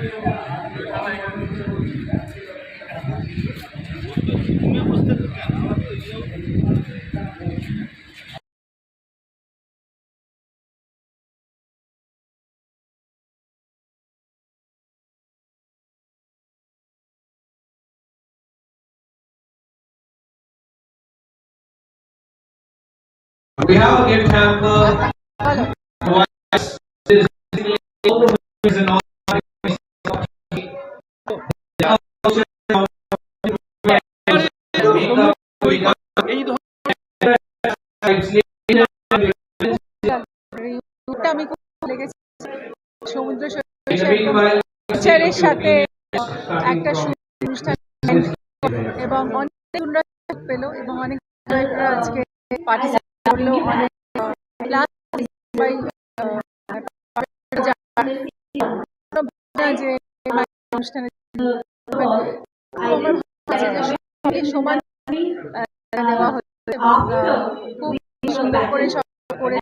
We have a gift hamper. The. লেগেছে। সমুদ্র সৈকতের সাথে একটা অনুষ্ঠান এবং অনেক পেল এবং অনেক আজকে পার্টিসিপেট করল। অনেক যে অনুষ্ঠানে সমান আহ, দেওয়া হচ্ছে খুব সুন্দর করে সব করে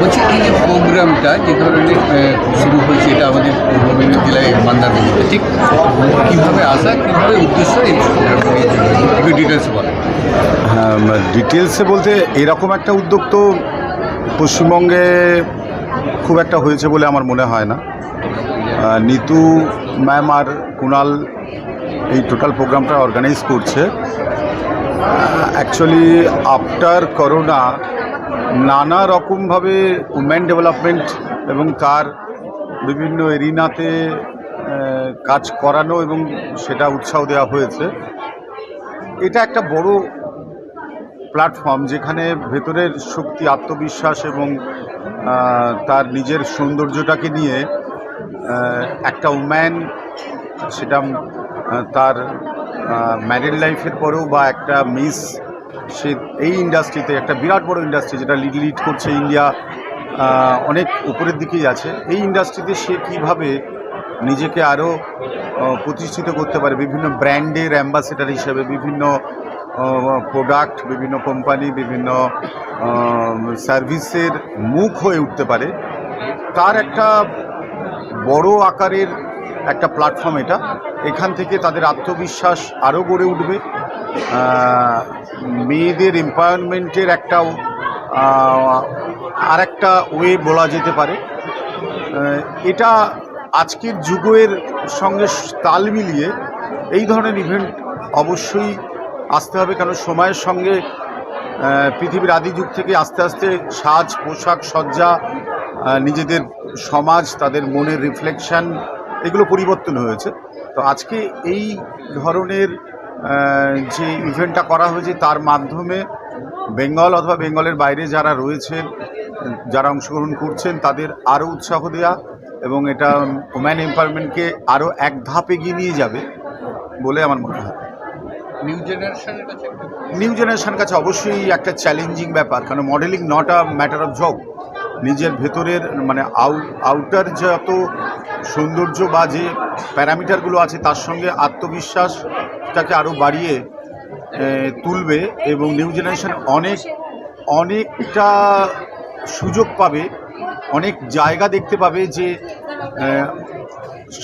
বলছি, এই যে প্রোগ্রামটা, যে ধরনের শুরু হয়েছে, এটা আমাদের পূর্ব মেদিনীপুর মান্দারমণিতে ঠিক? কীভাবে আসা, কীভাবে উদ্দেশ্য, এই একটু ডিটেলস বলেন হ্যাঁ ডিটেলসে বলতে এরকম একটা উদ্যোগ তো পশ্চিমবঙ্গে খুব একটা হয়েছে বলে আমার মনে হয় না। নিতু ম্যাম আর কুণাল এই টোটাল প্রোগ্রামটা অর্গানাইজ করছে। অ্যাকচুয়ালি আফটার করোনা নানা রকমভাবে উমেন ডেভেলপমেন্ট এবং তার বিভিন্ন এরিনাতে কাজ করানো এবং সেটা উৎসাহ দেওয়া হয়েছে। এটা একটা বড় প্ল্যাটফর্ম যেখানে ভেতরের শক্তি, আত্মবিশ্বাস এবং তার নিজের সৌন্দর্যটাকে নিয়ে একটা উম্যান সেটা তার ম্যারিড লাইফের পরেও বা একটা মিস সে এই ইন্ডাস্ট্রিতে একটা বিরাট বড় ইন্ডাস্ট্রি যেটা লিড লিড করছে ইন্ডিয়া অনেক উপরের দিকেই আছে। এই ইন্ডাস্ট্রিতে সে কীভাবে নিজেকে আরও প্রতিষ্ঠিত করতে পারে? বিভিন্ন ব্র্যান্ডের অ্যাম্বাসেডার হিসেবে বিভিন্ন প্রোডাক্ট বিভিন্ন কোম্পানি বিভিন্ন সার্ভিসের মুখ হয়ে উঠতে পারে। তার একটা বড় আকারের একটা প্ল্যাটফর্ম এটা। এখান থেকে তাদের আত্মবিশ্বাস আরও গড়ে উঠবে। মেয়েদের এম্পাওয়ারমেন্টের একটা আর একটা ওয়ে বলা যেতে পারে। এটা আজকের যুগের সঙ্গে তাল মিলিয়ে এই ধরনের ইভেন্ট অবশ্যই আসতে হবে। কারণ সময়ের সঙ্গে পৃথিবীর আদি যুগ থেকে আস্তে আস্তে সাজ, পোশাক, সজ্জা নিজেদের সমাজ তাদের মনের রিফ্লেকশান এগুলো পরিবর্তন হয়েছে। তো আজকে এই ধরনের যে ইভেন্টটা করা হয়েছে তার মাধ্যমে বেঙ্গল অথবা বেঙ্গলের বাইরে যারা রয়েছেন যারা অংশগ্রহণ করছেন তাদের আরও উৎসাহ দেওয়া এবং এটা ওম্যান এম্পাওয়ারমেন্টকে আরও এক ধাপ এগিয়ে নিয়ে যাবে বলে আমার মনে হয়। নিউ জেনারেশনের কাছে নিউ জেনারেশন কাছে অবশ্যই একটা চ্যালেঞ্জিং ব্যাপার কারণ modelling not a matter of job নিজের ভেতরের মানে আউটার যত সৌন্দর্য বা যে প্যারামিটারগুলো আছে, তার সঙ্গে আত্মবিশ্বাসটাকে আরও বাড়িয়ে তুলবে এবং নিউ জেনারেশন অনেক, অনেকটা সুযোগ পাবে, অনেক জায়গা দেখতে পাবে যে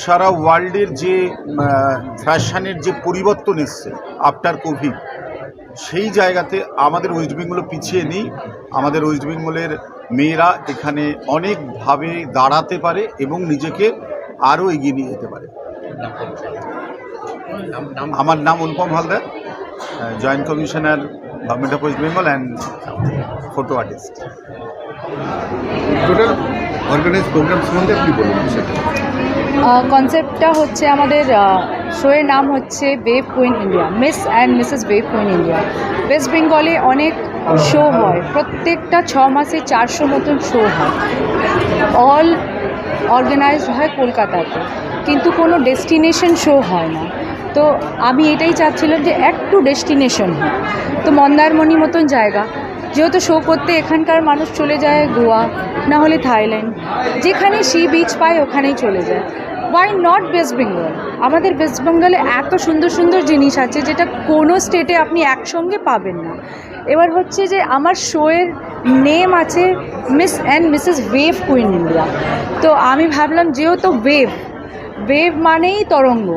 সারা ওয়ার্ল্ডের যে ফ্যাশনের যে পরিবর্তন এসছে আফটার কোভিড সেই জায়গাতে আমাদের ওয়েস্ট বেঙ্গলও পিছিয়ে নেই। আমাদের ওয়েস্ট বেঙ্গলের মেয়েরা এখানে অনেকভাবে দাঁড়াতে পারে এবং নিজেকে আরও এগিয়ে নিয়ে যেতে পারে। আমার নাম Anupam Haldar. Joint commissioner government of West Bengal and photo artist total organise programme সম্বন্ধে আপনি বলুন কনসেপ্টটা হচ্ছে আমাদের শোয়ের নাম হচ্ছে wave queen India Miss and Mrs wave queen India West বেঙ্গলে অনেক শো হয় প্রত্যেকটা ছ মাসে চারশো মতন শো হয়। অল অর্গানাইজড হয় কলকাতাতে কিন্তু কোনো ডেস্টিনেশন শো হয় না। তো আমি এটাই চাচ্ছিলাম যে একটু ডেস্টিনেশন তো মন্দারমণি মতন জায়গা। যেহেতু শো করতে এখানকার মানুষ চলে যায় গোয়া, না হলে থাইল্যান্ড। যেখানে সি বিচ পায় ওখানেই চলে যায়। ওয়াই নট ওয়েস্ট বেঙ্গল আমাদের ওয়েস্ট বেঙ্গলে এত সুন্দর সুন্দর জিনিস আছে যেটা কোনো স্টেটে আপনি একসঙ্গে পাবেন না। এবার হচ্ছে যে আমার শোয়ের নেম আছে Miss and Mrs wave queen India তো আমি ভাবলাম যেহেতু ওয়েভ ওয়েভ মানেই তরঙ্গ।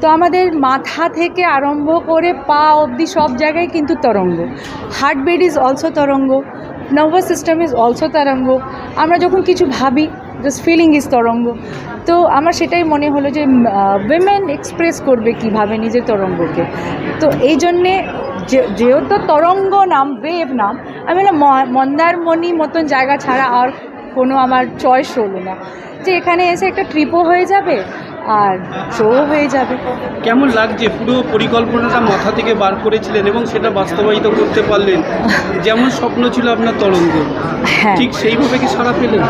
তো আমাদের মাথা থেকে আরম্ভ করে পা অবধি সব জায়গায় কিন্তু তরঙ্গ। হার্টবিট ইজ অলসো তরঙ্গ। নার্ভাস সিস্টেম ইজ অলসো তরঙ্গ। আমরা যখন কিছু ভাবি জাস্ট ফিলিং ইজ তরঙ্গ। তো আমার সেটাই মনে হলো যে উইমেন এক্সপ্রেস করবে কীভাবে নিজের তরঙ্গকে। তো এই জন্যে যেহেতু তরঙ্গ নাম ওয়েভ নাম, আমি না মন্দারমণি মতন জায়গা ছাড়া আর কোনো আমার চয়েস হলো না। যে এখানে এসে একটা ট্রিপও হয়ে যাবে আর শোও হয়ে যাবে। কেমন লাগছে? পুরো পরিকল্পনাটা মাথা থেকে বার করেছিলেন এবং সেটা বাস্তবায়িত করতে পারলেন। যেমন স্বপ্ন ছিল আপনার তরঙ্গ। হ্যাঁ। ঠিক সেইভাবে কি সারা পেলেন?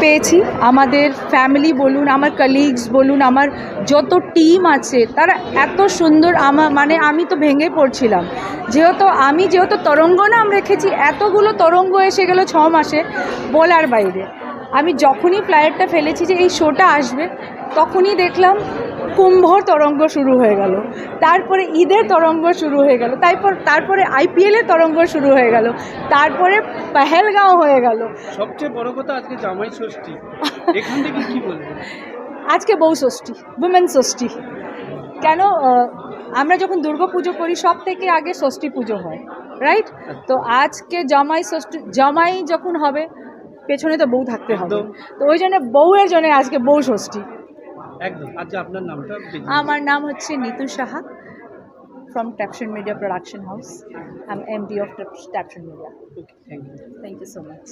পেয়েছি। আমাদের ফ্যামিলি বলুন আমার কালিগস বলুন আমার যত টিম আছে তারা এত সুন্দর আমার মানে আমি তো ভেঙে পড়ছিলাম। যেহেতু আমি যেহেতু তরঙ্গ নাম রেখেছি এতগুলো তরঙ্গ এসে গেল ছ মাসে বলার বাইরে। আমি যখনই ফ্লাইটটা ফেলেছি যে এই শোটা আসবে তখনই দেখলাম কুম্ভর তরঙ্গ শুরু হয়ে গেল। তারপরে ঈদের তরঙ্গ শুরু হয়ে গেল। তারপর তারপরে আইপিএলের তরঙ্গ শুরু হয়ে গেল। তারপরে পেহেলগাঁও হয়ে গেল। সবচেয়ে বড় কথা আজকে জামাই ষষ্ঠী। এখান থেকে কি বলবেন আজকে বউ ষষ্ঠী উইমেন ষষ্ঠী। কেন আমরা যখন দুর্গা পুজো করি সব থেকে আগে ষষ্ঠী পুজো হয় রাইট তো আজকে জামাই ষষ্ঠী জামাই যখন হবে পেছনে তো বউ থাকতে হবে। তো ওই জন্য বউয়ের জন্য আজকে বউ ষষ্ঠী। একদম। আচ্ছা আপনার নামটা আমার নাম হচ্ছে Nitu Saha from Tapshan media production house I am MD of Tapshan media thank you. Thank you so much